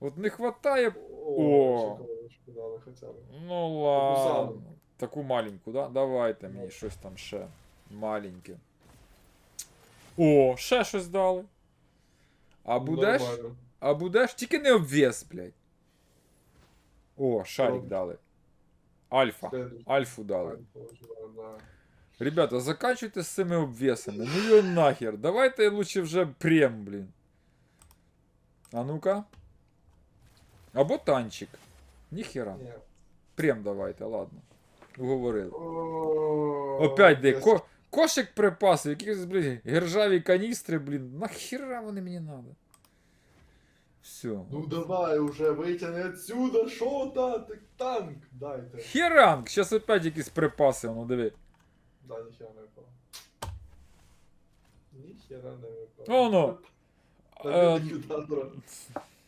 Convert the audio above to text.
От не хватає. О, О. хоча б. Ну ладно. Таку маленьку, да? Давайте мені Ну. щось там ще маленьке. О, ще щось дали. А будеш? Нормально. А будеш? Тільки не обвес, блядь. О, шарик дали. Альфа. Альфу дали. Ребята, заканчивайте з цими обвесами. Ну його нахер. Давайте лучше вже прем, блін. А ну-ка. Або танчик. Ніхера. Ні. Прем давайте, ладно. Уговорили. Опять де ко... кошик припасів, якісь, блін, гержаві каністри, блін. Нахера вони мені надо? Все. Ну давай уже, витягни отсюда, шо та, танк, дайте. Херанг! Щас опять якісь припаси, воно диви. Да, ніхера не випало. Ніхера не випало. Воно. Та Е.